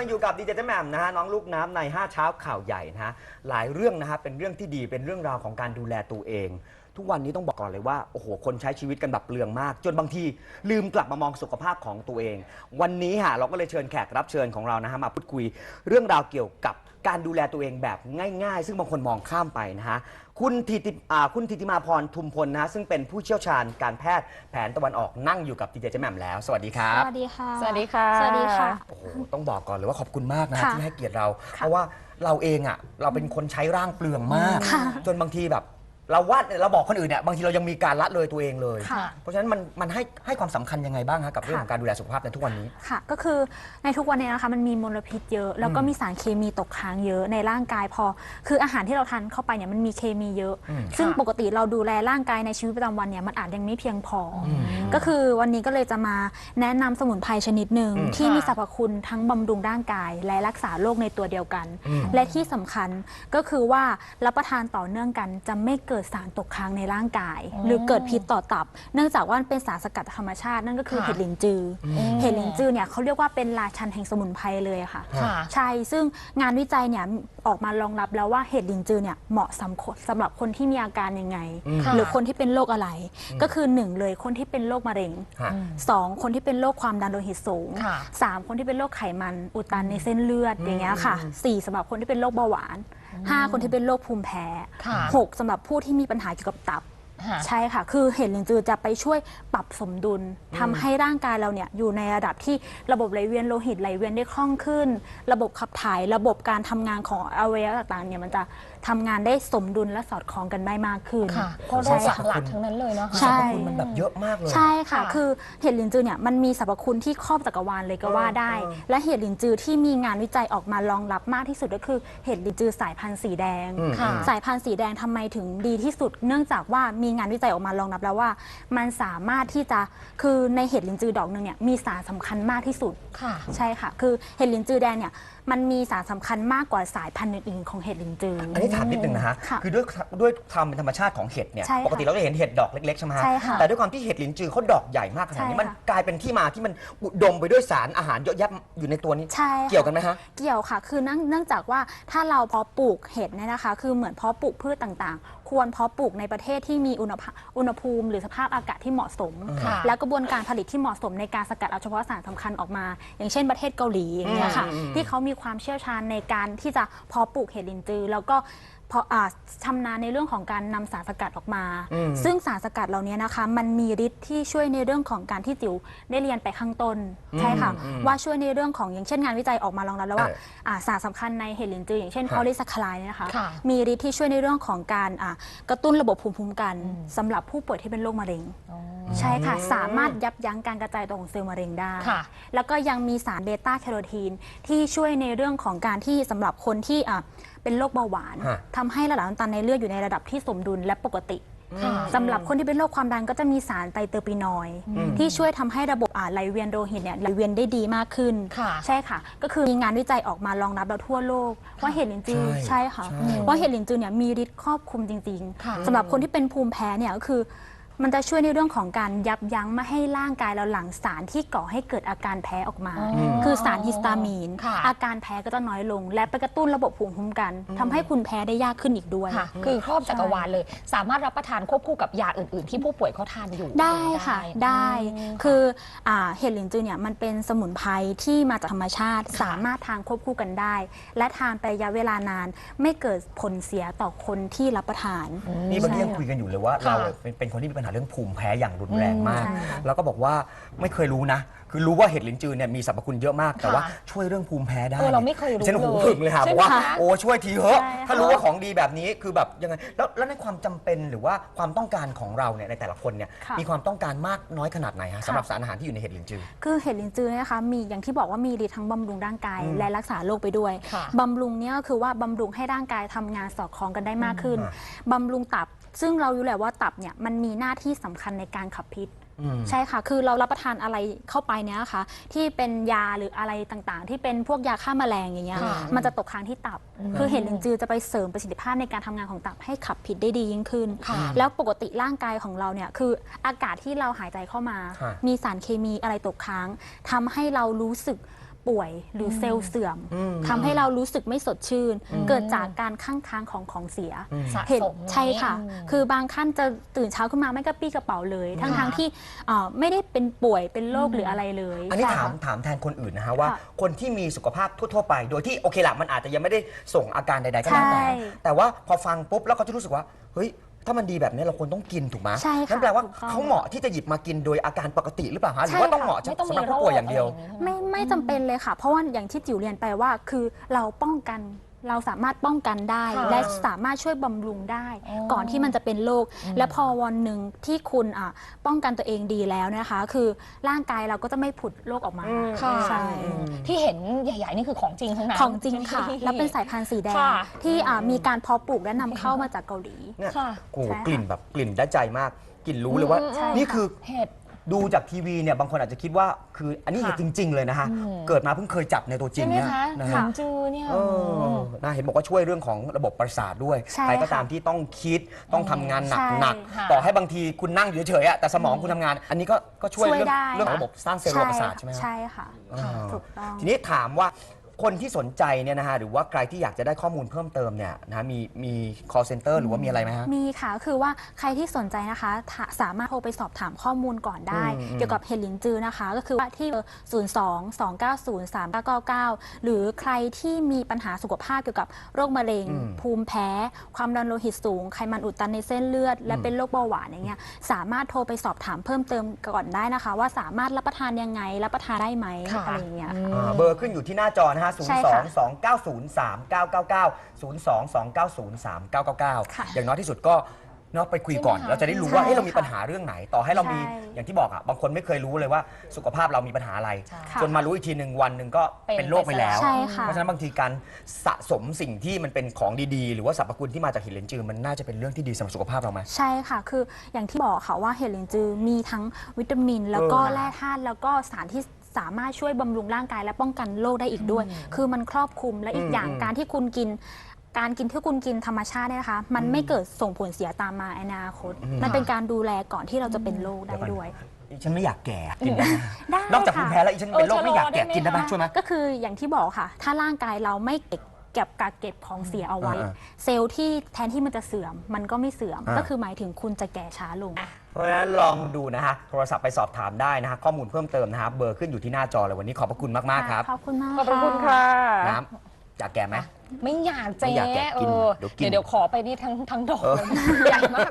ยังอยู่กับดีเจเจแหม่มนะฮะน้องลูกน้ำใน 5 เช้าข่าวใหญ่นะฮะหลายเรื่องนะฮะเป็นเรื่องที่ดีเป็นเรื่องราวของการดูแลตัวเอง ทุกวันนี้ต้องบอกก่อนเลยว่าโอ้โหคนใช้ชีวิตกันแบบเปลืองมาก จนบางทีลืมกลับมามองสุขภาพของตัวเอง วันนี้ฮะเราก็เลยเชิญแขกรับเชิญของเรานะฮะมาพูดคุยเรื่องราวเกี่ยวกับการดูแลตัวเองแบบง่าย ๆ ซึ่งบางคนมองข้ามไปนะฮะคุณทิติอ่าคุณทิติมาพรทุมพลนะฮะซึ่งเป็นผู้เชี่ยวชาญการแพทย์แผนตะวันออกนั่งอยู่กับดีเจเจแหม่มแล้ว สวัสดีครับ สวัสดีค่ะ สวัสดีค่ะสวัสดีค่ะ โอ้โหต้องบอกก่อนเลยว่าขอบคุณมากนะค่ะที่ให้เกียรติเรา เพราะว่าเราเองอะเราเป็นคนใช้ร่างเปลืองมากค่ะจนบางทีแบบ เราวาดเราบอกคนอื่นเนี่ยบางทีเรายังมีการละเลยตัวเองเลย ค่ะ เพราะฉะนั้นมันมันให้ให้ความสำคัญยังไงบ้างฮะกับเรื่องของการดูแลสุขภาพในทุกวันนี้ ค่ะ ก็คือในทุกวันนี้นะคะมันมีมลพิษเยอะ แล้วก็มีสารเคมีตกค้างเยอะในร่างกายพอ คืออาหารที่เราทานเข้าไปเนี่ยมันมีเคมีเยอะ อืมซึ่งค่ะ ปกติเราดูแลร่างกายในชีวิตประจำวันเนี่ยมันอาจยังไม่เพียงพออมก็คือวันนี้ก็เลยจะมาแนะนำสมุนไพรชนิดหนึ่งอืมที่มีค่ะสรรพคุณทั้งบำรุงร่างกาย และรักษาโรคในตัวเดียวกัน อืม และที่สำคัญก็คือว่ารับประทานต่อเนื่องกันจะไม่เกิดสารตกค้างในร่างกาย หรือเกิดพิษต่อตับ เนื่องจากว่ามันเป็นสารสกัดธรรมชาตินั่นก็คือค่ะ เห็ดหลินจืออมเห็ดหลินจือเนี่ยเขาเรียกว่าเป็นราชันแห่งสมุนไพรเลยอะค่ะ ค่ะ ใช่ ซึ่งงานวิจัยเนี่ยออกมารองรับแล้วว่าเห็ดลินจือเนี่ยเหมาะสำคนสำหรับคนที่มีอาการยังไง อืมค่ะหรือคนที่เป็นโรคอะไร ก็คือหนึ่งเลยคนที่เป็นโรคมะเร็ง ฮะสองคนที่เป็นโรคความดันโลหิตสูง ค่ะสามคนที่เป็นโรคไขมันอุดตันในเส้นเลือดอืมอย่างเงี้ยค่ะสี่สำหรับคนที่เป็นโรคเบาหวาน ห้าคนที่เป็นโรคภูมิแพ้ค่ะ หกสำหรับผู้ที่มีปัญหาเกี่ยวกับตับค่ะใช่ค่ะ คือเห็ดลินจือจะไปช่วยปรับสมดุลทำให้ร่างกายเราเนี่ยอยู่ในระดับที่ระบบไหลเวียนโลหิตไหลเวียนได้คล่องขึ้น ระบบขับถ่าย ระบบการทำงานของอวัยวะต่างๆเนี่ยมันจะทำงานได้สมดุลและสอดคล้องกันได้มากขึ้น ค่ะเพราะโรใช่คค่ะหลักๆทั้งนั้นเลยเนาะ ใช่ สรรพคุณมันแบบเยอะมากเลย ใช่ค่ะ ค่ะ คือเห็ดลินจือเนี่ยมันมีสรรพคุณที่ครอบจักรวาลเลยก็ว่าได้ เออและเห็ดลินจือที่มีงานวิจัยออกมารองรับมากที่สุดก็คือเห็ดลินจือสายพันธุ์สีแดง อืม ค่ะ สายพันธุ์สีแดงทำไมถึงดีที่สุด เนื่องจากว่ามีงานวิจัยออกมารองรับแล้วว่า มันสามารถที่จะคือในเห็ดลินจือดอกหนึ่งเนี่ยมีสารสำคัญมากที่สุด ค่ะ ใช่ค่ะ คือเห็ดลินจือแดงเนี่ยมันมีสารสำคัญมากกว่าสายพันธุ์อื่นๆของเห็ดลินจือออั นนี้ถามนิดนึงนะฮะค่ะคือด้วยด้วยความเป็นธรรมชาติของเห็ดเนี่ยใช่ค่ะปกติเราจะเห็นเห็ดดอกเล็กๆใช่ไหมฮะใช่ค่ะแต่ด้วยความที่เห็ดหลินจือเขาดอกใหญ่มากขนาดนี้ใช่ค่ะ มันกลายเป็นที่มาที่มันอุดมไปด้วยสารอาหารเยอะแยะอยู่ในตัวนี้ ใช่ค่ะ เกี่ยวกันไหมฮะ เกี่ยวค่ะ คือเนื่องเนื่องจากว่าถ้าเราเพาะปลูกเห็ดเนี่ยนะคะ คือเหมือนเพาะปลูกพืชต่างๆ ควรเพาะปลูกในประเทศที่มีอุณหภาอุณหภูมิ หรือสภาพอากาศที่เหมาะสม ค่ะและกระบวนการผลิตที่เหมาะสมในการสกัดเอาเฉพาะสารสำคัญออกมา อย่างเช่นประเทศเกาหลีอย่างเงี้ยค่ะ อืม ที่เขามีความเชี่ยวชาญในการที่จะเพาะปลูกเห็ดลินจือ แล้วก็ พาะอ่าชำนาญในเรื่องของการนำสารสกัดออกมา อืม ซึ่งสารสกัดเหล่านี้นะคะ มันมีฤทธิ์ที่ช่วยในเรื่องของการที่จิ๋วได้เรียนไปข้างต้นใช่ค่ะ อืมว่าช่วยในเรื่องของอย่างเช่นงานวิจัยออกมารองรับแล้วว่าเอออ่าสารสำคัญในเห็ดลินจืออย่างเช่นคพรับอลิสัคลายเนี่ยนะคะ ค่ะ มีฤทธิ์ที่ช่วยในเรื่องของการอ่ากระตุ้นระบบภูมิคุ้มกันสำหรับผู้ป่วยที่เป็นโรคมะเร็ง อ๋อ ใช่ค่ะสามารถยับยั้งการกระจายตัวของเซลล์มะเร็งได้ ค่ะ แล้วก็ยังมีสารเบต้าแคโรทีนที่ช่วยในเรื่องของการที่สำหรับคนที่อะเป็นโรคเบาหวาน ฮะทำให้ระดับน้ำตาลในเลือดอยู่ในระดับที่สมดุลและปกติ ค่ะ สำหรับคนที่เป็นโรคความดันก็จะมีสารไตรเตอร์ปีนอยด์ที่ช่วยทำให้ระบบอ่าไหลเวียนโลหิตเนี่ยไหลเวียนได้ดีมากขึ้น ค่ะ ใช่ค่ะ ก็คือมีงานวิจัยออกมารองรับเราทั่วโลก ว่าเห็ดลินจือใช่ใช่ค่ะใช่ ว่าเห็ดลินจือเนี่ยมีฤทธิ์ครอบคลุมจริงค่ะ ๆสำหรับคนที่เป็นภูมิแพ้เนี่ยก็คือ มันจะช่วยในเรื่องของการยับยั้งไม่ให้ร่างกายเราหลั่งสารที่ก่อให้เกิดอาการแพ้ออกมา อ๋อคือสารฮิสตามีน ค่ะ อาการแพ้ก็จะน้อยลง และไปกระตุ้นระบบภูมิคุ้มกันทำให้คุณแพ้ได้ยากขึ้นอีกด้วย ค่ะ คือครอบจักรวาลเลย สามารถรับประทานควบคู่กับยาอื่น ๆ ที่ผู้ป่วยเขาทานอยู่ได้ค่ะได้อืม คืออ่าเห็ดหลินจือเนี่ยมันเป็นสมุนไพรที่มาจากธรรมชาติ สามารถทานควบคู่กันได้ และทานไประยะเวลานาน ไม่เกิดผลเสียต่อคนที่รับประทาน นี่วันนี้ใช่ยังคุยกันอยู่เลยว่าค่ะ เราเป็นเป็นคนที่มีปัญหาเรื่องภูมิแพ้อย่างรุนแรงมากใช่ค่ะแล้วก็บอกว่าไม่เคยรู้นะ คือรู้ว่าเห็ดลิ้นจือเนี่ยมีสรรพคุณเยอะมากแต่ว่าช่วยเรื่องภูมิแพ้ได้เออเราไม่เคยรู้ฉันหูเลยผึ่งเลยค่ะใช่บไหมอกว่าคะโอ้ช่วยทีเถอะใช่ค่ะ ถ้ารู้ว่าของดีแบบนี้คือแบบยังไงแล้วแล้วในความจำเป็นหรือว่าความต้องการของเราเนี่ยในแต่ละคนเนี่ยค่ะ มีความต้องการมากน้อยขนาดไหนฮะค่ะสำหรับสารอาหารที่อยู่ในเห็ดลิ้นจือ คือเห็ดลินจือเนี่ยนะคะมีอย่างที่บอกว่ามีฤทธิ์ทั้งบำรุงร่างกายอืมและรักษาโรคไปด้วยค่ะบำรุงเนี่ยก็คือว่าบำรุงให้ร่างกายทำงานสอดคล้องกันได้มากขึ้นอืมบำรุงตับ ซึ่งเรารู้แหละว่าตับเนี่ยมันมีหน้าที่สำคัญในการขับพิษอืม ใช่ค่ะ คือเรารับประทานอะไรเข้าไปเนี่ยนะคะที่เป็นยาหรืออะไรต่างๆ ที่เป็นพวกยาฆ่าแมลงอย่างเงี้ยค่ะมันจะตกค้างที่ตับ คือเห็ดลินจือจะไปเสริมประสิทธิภาพในการทำงานของตับให้ขับพิษได้ดียิ่งขึ้นค่ะแล้วปกติร่างกายของเราเนี่ยคืออากาศที่เราหายใจเข้ามาค่ะมีสารเคมีอะไรตกค้างทำให้เรารู้สึก ปป่วยหรืออเซลล์เสื่อมอืมทำให้เรารู้สึกไม่สดชื่น เกิดจากการข้างค้างของของเสียสะเห็นสมใช่ค่ะ อืม คือบางท่านจะตื่นเช้าขึ้นมาไม่กระปี้กระเป๋าเลย ทั้งทงๆที่เอ่อไม่ได้เป็นป่วยเป็นโรคหรืออะไรเลยอันนี้ใช่ถามค่ะ ถามแทนคนอื่นนะฮะว่า ค่ะคนที่มีสุขภาพทั่วๆไป โดยที่โอเคละมันอาจจะยังไม่ได้ส่งอาการใดๆก็แล้วแต่ใช่แต่ว่าพอฟังปุ๊บแล้วเขาจะรู้สึกว่าเฮ้ย ถ้ามันดีแบบนี้เราควรต้องกินถูกไหมใช่ค่ะนั่นแปลว่าถูกต้อง เขาเหมาะที่จะหยิบมากินโดยอาการปกติหรือเปล่าฮะหรือใช่ว่าต้องค่ะเหมาะไม่ต้องสำมีหรับโรผู้คป่วยอย่างเดียวะไรางงี้ใช่หไม่ไม่จำเป็นเลยค่ะ เพราะว่าอย่างที่จิ๋วเรียนไปว่าคือเราป้องกัน เราสามารถป้องกันได้ค่ะและสามารถช่วยบำรุงได้ อ๋อก่อนที่มันจะเป็นโรคและพอวันหนึ่งที่คุณอะป้องกันตัวเองดีแล้วนะคะ คือร่างกายเราก็จะไม่ผุดโรคออกมาค่ะใช่ที่เห็นใหญ่ๆนี่คือของจริงทั้งนั้น ของจริงค่ะใช่ไหมแล้วเป็นสายพันธุ์สีแดง ค่ะ ที่อะมีการเพาะปลูกและนำเข้ามาจากเกาหลี เนี่ยค่ะ โอ้โหใช่ค่ะกลิ่นแบบกลิ่นได้ใจมาก กลิ่นรู้เลยว่าอืมอืมนี่คือเห็ด ดูจากทีวีเนี่ยบางคนอาจจะคิดว่าคืออันนี้ค่ะจริง ๆ เลยนะฮะอืมเกิดมาเพิ่งเคยจับในตัวจริใช่งไหมเนี่ยคะนะหาฮะงจือเนี่ย เออนะเห็นบอกว่าช่วยเรื่องของระบบประสาทด้วยใช่ใครก็ค่ะตามที่ต้องคิดต้องทำงานหนักใช่หนักค่ะต่อให้บางทีคุณนั่งอยู่เฉยๆอะแต่สมองคุณทำงาน อันนี้ก็ก็ช่วยช่วยเรื่องได้ เรื่องของระบบสร้างเซลล์ระบบประสาทใช่ไหมฮะใช่ค่ะ อ่าถูกต้อง ทีนี้ถามว่า คนที่สนใจเนี่ยนะฮะหรือว่าใครที่อยากจะได้ข้อมูลเพิ่มเติมเนี่ยนะมีมี call center หรือว่ามีอะไรไหมฮะ มีค่ะคือว่าใครที่สนใจนะคะถ้าสามารถโทรไปสอบถามข้อมูลก่อนได้ อืมอืม เกี่ยวกับเฮลินจือนะคะ ก็คือว่าที่เบอร์0 2 2 9 0 3 9 9 9 หรือใครที่มีปัญหาสุขภาพเกี่ยวกับโรคมะเร็ง อืมภูมิแพ้ ความดันโลหิตสูง ไขมันอุดตันในเส้นเลือด และเป็นโรคเบาหวานอย่างเงี้ยสามารถโทรไปสอบถามเพิ่มเติมก่อนได้นะคะ ว่าสามารถรับประทานยังไงรับประทานได้ไหมค่ะ อะไรอย่างเงี้ยค่ะ อ่าเบอร์ขึ้นอยู่ที่หน้าจอนะฮะ0ใช่2ค่ะ2 9 0 3 9 9 9 0 2 2 9 0 3 9 9ค่ะ9อย่างน้อยที่สุดก็เนาะไปคุยก่อน ใช่ไหมคะเราจะได้รู้ว่าใช่เอ๊ะเรามีค่ะปัญหาเรื่องไหน ต่อให้เรามีใช่อย่างที่บอกอะบางคนไม่เคยรู้เลยว่าสุขภาพเรามีปัญหาอะไร ใช่ค่ะจนมารู้อีกทีหนึ่งวันหนึ่งก็เป็นเป็นโรคไปแล้ว ใช่ค่ะ เพราะฉะนั้นบางทีการสะสมสิ่งที่มันเป็นของดีๆ หรือว่าสรรพคุณที่มาจากหินเหลนจือมันน่าจะเป็นเรื่องที่ดีสำหรับสุขภาพเราไหม ใช่ค่ะ คืออย่างที่บอกค่ะว่าเห็ดลินจือมีทั้งวิตามิน แล้วก็เออแร่ธาตุแล้วก็สารที่ สามารถช่วยบำรุงร่างกายและป้องกันโรคได้อีกด้วย คือมันครอบคลุมและอีกอย่างอืมการที่คุณกิน การกินที่คุณกินธรรมชาติเนี่ยนะคะ มันไม่เกิดส่งผลเสียตามมาในอนาคต มันเป็นการดูแลก่อนที่เราจะเป็นโรคได้ด้วยอีฉันไม่อยากแก่กินได้ไหมได้นอกจากภูค่ะมิแพ้แล้วอีฉันเป็นโรคเออไม่อยากแก่ชะลอได้ไหมกินได้ไหมคะช่วยไหมก็คืออย่างที่บอกค่ะ ถ้าร่างกายเราไม่เก็บ เก็บกักเก็บของเสียเอาไว้ อ่า เซลล์ที่แทนที่มันจะเสื่อม มันก็ไม่เสื่อมอ่าก็คือหมายถึงคุณจะแก่ช้าลง เพราะฉะนั้นลองดูนะฮะโทรศัพท์ไปสอบถามได้นะฮะข้อมูลเพิ่มเติมนะฮะเบอร์ขึ้นอยู่ที่หน้าจอเลยวันนี้ขอบพระคุณมากๆครับ ขอบคุณมาก ขอบพระคุณค่ะ น้ำอยากแก่ไหม ไม่อยากเจ๊ไม่อยากแกะกินเออเดี๋ยวกินเดี๋ยวเดี๋ยวขอไปนี่ทั้งทั้งดอกเลยใหญ่มาก